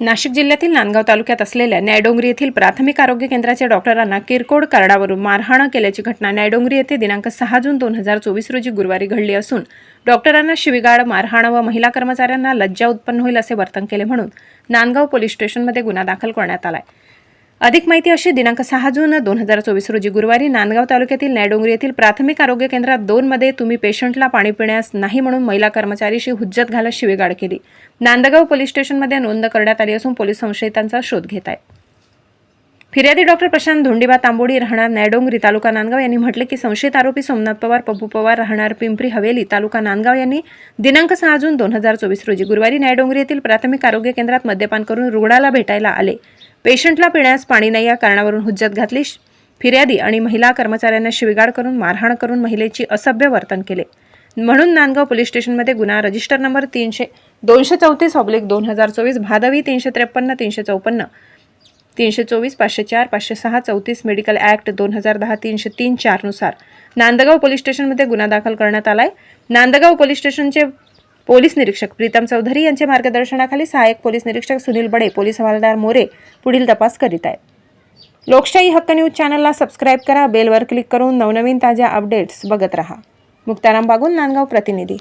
नाशिक जिल्ह्यातील नांदगाव तालुक्यात असलेल्या न्यायडोंगरी येथील प्राथमिक आरोग्य केंद्राच्या डॉक्टरांना किरकोळ कार्डावरून मारहाण केल्याची घटना न्यायडोंगरी येथे दिनांक सहा जून दोन हजार चोवीस रोजी गुरुवारी घडली असून डॉक्टरांना शिवीगाळ मारहाण व महिला कर्मचाऱ्यांना लज्जा उत्पन्न होईल असे वर्तन केले म्हणून नांदगाव पोलीस स्टेशनमध्ये गुन्हा दाखल करण्यात आलाय. अधिक माहिती अशी दिनांक सहा जून दोन हजार चोवीस रोजी गुरुवारी नांदगाव तालुक्यातील नॅडोंगरी येथील प्राथमिक आरोग्य केंद्रात दोन मध्ये तुम्ही पेशंटला पाणी पिण्यास नाही म्हणून महिला कर्मचारीशी हुज्जत घालत शिवेगाळ केली. नांदगाव पोलीस स्टेशनमध्ये नोंद करण्यात आली असून पोलीस संशयितांचा शोध घेत आहेत. फिर्यादी डॉक्टर प्रशांत धोंडीबा तांबोडी राहणार नॅडोंगरी तालुका नांदगाव यांनी म्हटले की संशयित आरोपी सोमनाथ पवार पप्पू पवार राहणार पिंपरी हवेली तालुका नांदगाव यांनी दिनांक सहा जून दोन हजार चोवीस रोजी गुरुवारी नॅडोंगरी येथील प्राथमिक आरोग्य केंद्रात मद्यपान करून रुग्णाला भेटायला आले. पेशंटला पिण्यास पाणी नाही या कारणावरून हुज्जत घातली. फिर्यादी आणि महिला कर्मचाऱ्यांना शिवीगाळ करून मारहाण करून महिलेची असभ्य वर्तन केले. म्हणून नांदगाव पोलीस स्टेशनमध्ये गुन्हा रजिस्टर नंबर तीनशे दोनशे चौतीस ऑब्लिक दोन हजार चोवीस भादवी तीनशे त्रेपन्न तीनशे चौपन्न तीनशे चोवीस पाचशे चार पाचशे सहा चौतीस मेडिकल ॲक्ट दोन हजार दहा तीनशे तीन चारनुसार. नांदगाव पोलीस स्टेशनमध्ये गुन्हा दाखल करण्यात आला आहे नांदगाव पोलीस स्टेशनचे पोलीस निरीक्षक प्रीतम चौधरी यांच्या मार्गदर्शनाखाली सहाय्यक पोलीस निरीक्षक सुनील बडे पोलीस हवालदार मोरे पुढील तपास करीत आहेत. लोकशाही हक्क न्यूज चॅनलला सबस्क्राईब करा बेलवर क्लिक करून नवनवीन ताज्या अपडेट्स बघत रहा. मुक्ताराम बागुल नांदगाव प्रतिनिधी.